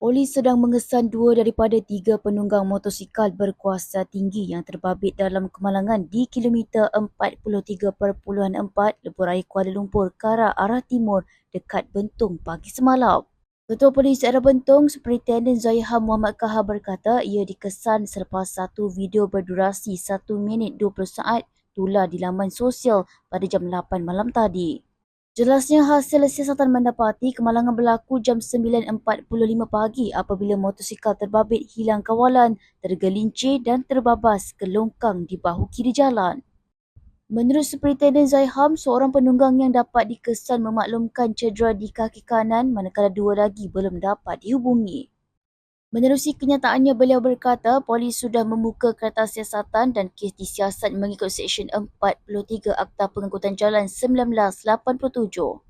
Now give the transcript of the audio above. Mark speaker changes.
Speaker 1: Polis sedang mengesan dua daripada tiga penunggang motosikal berkuasa tinggi yang terbabit dalam kemalangan di kilometer 43.4 Lebuh Raya Kuala Lumpur Kara arah timur dekat Bentong pagi semalam. Ketua Polis Daerah Bentong, Superintendent Zaiham Muhammad Kahar berkata ia dikesan selepas satu video berdurasi 1 minit 20 saat tular di laman sosial pada jam 8 malam tadi. Jelasnya hasil siasatan mendapati kemalangan berlaku jam 9.45 pagi apabila motosikal terbabit hilang kawalan, tergelincir dan terbabas ke longkang di bahu kiri jalan. Menurut Superintendent Zaiham, seorang penunggang yang dapat dikesan memaklumkan cedera di kaki kanan manakala dua lagi belum dapat dihubungi. Menerusi kenyataannya, beliau berkata polis sudah membuka kertas siasatan dan kes disiasat mengikut Seksyen 43 Akta Pengangkutan Jalan 1987.